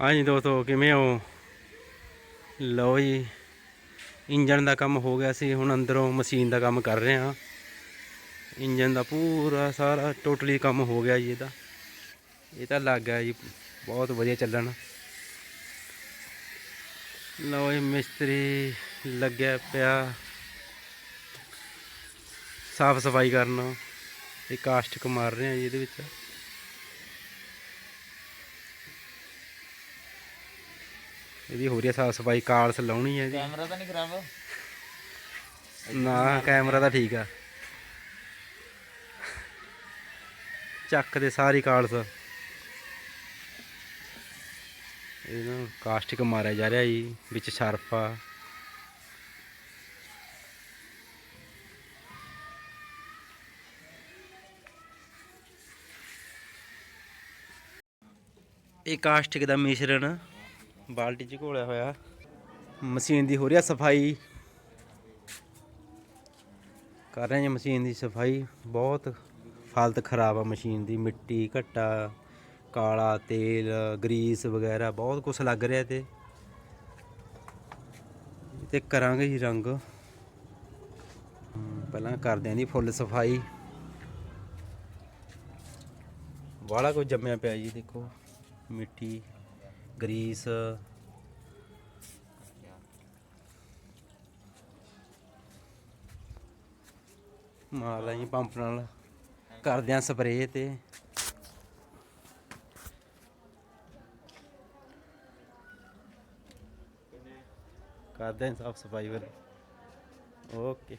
ਹਾਂਜੀ ਦੋਸਤੋ, ਕਿਵੇਂ ਹੋ? ਲਓ ਜੀ ਇੰਜਨ ਦਾ ਕੰਮ ਹੋ ਗਿਆ ਸੀ, ਹੁਣ ਅੰਦਰੋਂ ਮਸ਼ੀਨ ਦਾ ਕੰਮ ਕਰ ਰਹੇ ਹਾਂ। ਇੰਜਨ ਦਾ ਪੂਰਾ ਸਾਰਾ, ਟੋਟਲੀ ਕੰਮ ਹੋ ਗਿਆ ਜੀ ਇਹਦਾ। ਇਹ ਤਾਂ ਲੱਗ ਗਿਆ ਜੀ, ਬਹੁਤ ਵਧੀਆ ਚੱਲਣ। ਲਓ ਜੀ, ਮਿਸਤਰੀ ਲੱਗਿਆ ਪਿਆ। ਸਾਫ਼ ਸਫ਼ਾਈ ਕਰਨ। ਇਹ ਕਾਸਟਿਕ ਮਾਰ ਰਹੇ ਆ ਜੀ ਇਹਦੇ ਵਿੱਚ। ਇਹਦੀ ਹੋ ਰਹੀ ਹੈ ਸਾਫ਼ ਸਫ਼ਾਈ ਕਾਲਸ ਲਾਉਣੀ ਹੈ ਜੀ। ਕੈਮਰਾ ਤਾਂ ਨਹੀਂ ਖਰਾਬ? ਨਾ ਕੈਮਰਾ ਤਾਂ ਠੀਕ ਆ। ਚੱਕ ਦੇ ਸਾਰੀ ਕਾਲਸ। ਇਹਨੂੰ ਕਾਸਟਿਕ ਮਾਰਿਆ ਜਾ ਰਿਹਾ ਜੀ ਵਿੱਚ ਸ਼ਰਫ ਇਹ ਕਾਸਟਿਕ ਦਾ ਮਿਸ਼ਰਣ ਬਾਲਟੀ 'ਚ ਘੋਲਿਆ ਹੋਇਆ। ਮਸ਼ੀਨ ਦੀ ਹੋ ਰਹੀ ਆ ਸਫ਼ਾਈ। ਕਰ ਰਹੇ ਹਾਂ ਮਸ਼ੀਨ ਦੀ ਸਫ਼ਾਈ। ਬਹੁਤ ਹਾਲਤ ਖਰਾਬ ਆ ਮਸ਼ੀਨ ਦੀ। ਮਿੱਟੀ, ਘੱਟਾ, ਕਾਲਾ ਤੇਲ, ਗਰੀਸ ਵਗੈਰਾ, ਬਹੁਤ ਕੁਝ ਲੱਗ ਰਿਹਾ ਤੇ। ਤੇ ਕਰਾਂਗੇ ਜੀ ਰੰਗ। ਪਹਿਲਾਂ ਕਰਦੇ ਆਂ ਜੀ ਫੁੱਲ ਸਫ਼ਾਈ। ਵਾਲਾ ਕੁਝ ਜੰਮਿਆ ਪਿਆ ਜੀ, ਦੇਖੋ। ਮਿੱਟੀ। ਗਰੀਸ। ਮਾਰ ਲਾਂ ਪੰਪ ਨਾਲ। ਕਰਦੇ ਆਂ ਸਪਰੇਅ ਤੇ। ਕਰਦੇ ਆਂ ਸਾਫ਼ ਸਫ਼ਾਈ ਫਿਰ ਓਕੇ।